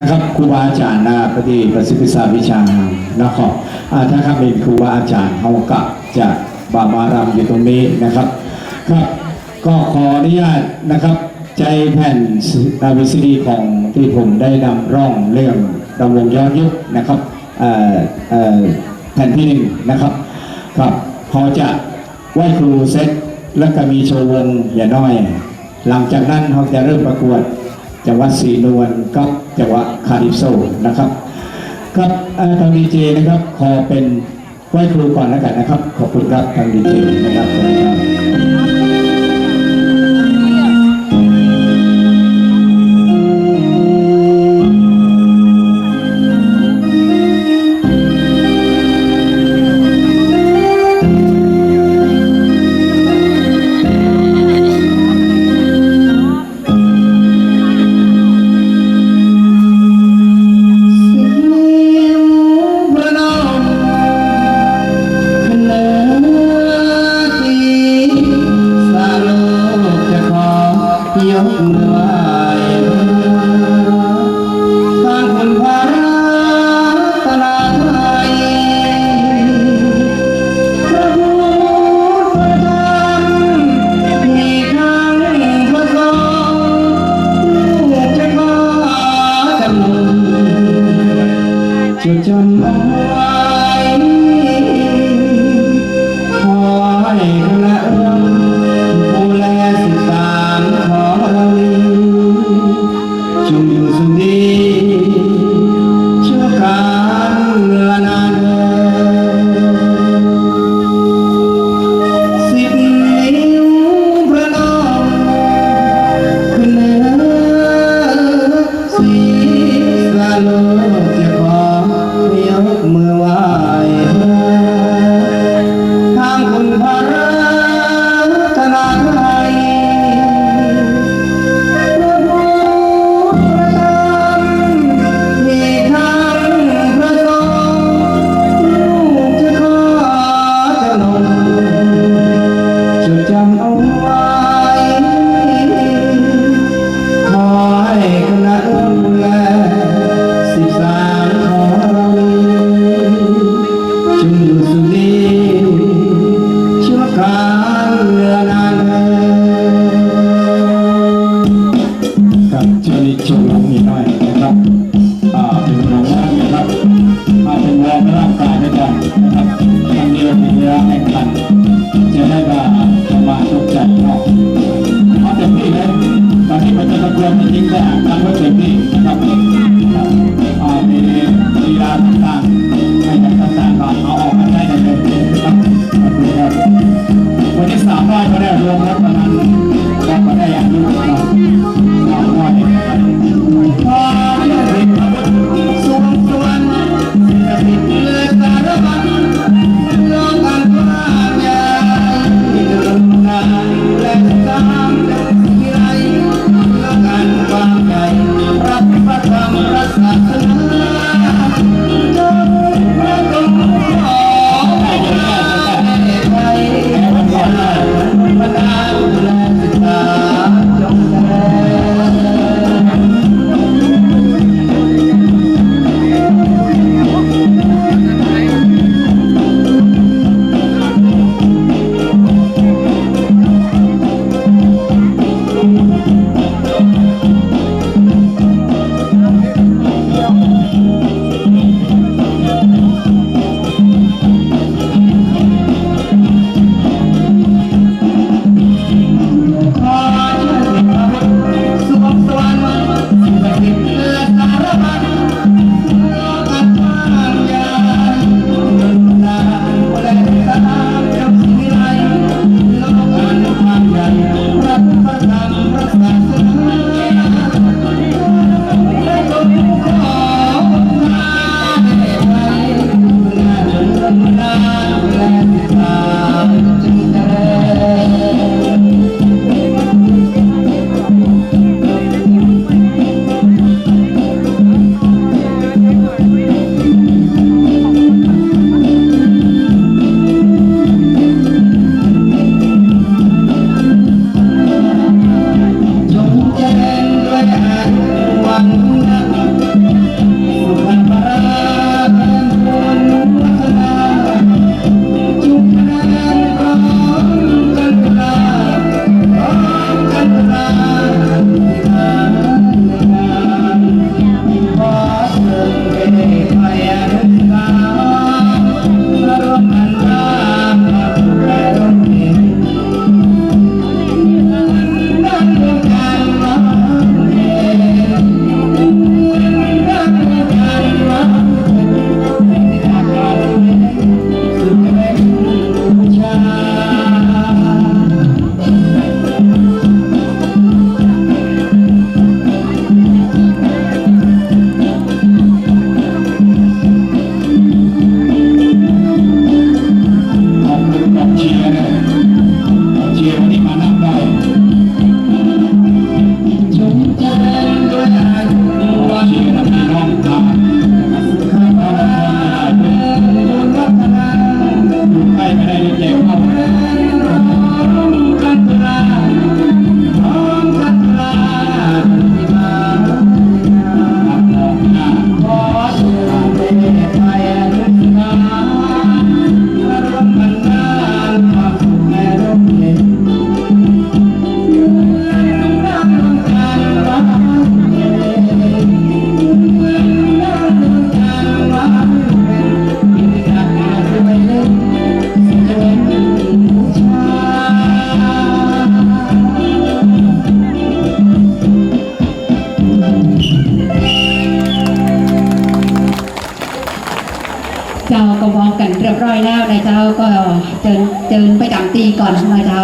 นะครับครูบาอาจารย์นาปฏิประสิทธิศาสตร์วิชานะครับอ่าถ้าครับเป็นครูบาอาจารย์เขากะจะบามารำอยู่ตรงนี้นะครับครับก็ขออนุญาตนะครับ ใจแผ่นนาวิซีดีของที่ผมได้นำร่องเรื่องดำรงย้อนยุคนะครับแผ่นที่หนึ่งนะครับครับพอจะไหว้ครูเสร็จแล้วก็มีโชว์วงอย่าน้อย หลังจากนั้นเขาจะเริ่มประกวด จังหวัดสีนวลกับจังหวัดคาริโซนะครับ ครับทางดีเจนะครับขอเป็นไหว้ครูก่อนแล้วกันนะครับ ขอบคุณครับทางดีเจนะครับขอบคุณครับ จุดจ London. เจ้าก็พร้อมกันเรียบร้อยแล้วนะเจ้าก็เจินเจินไปดังตีก่อนนะเจ้า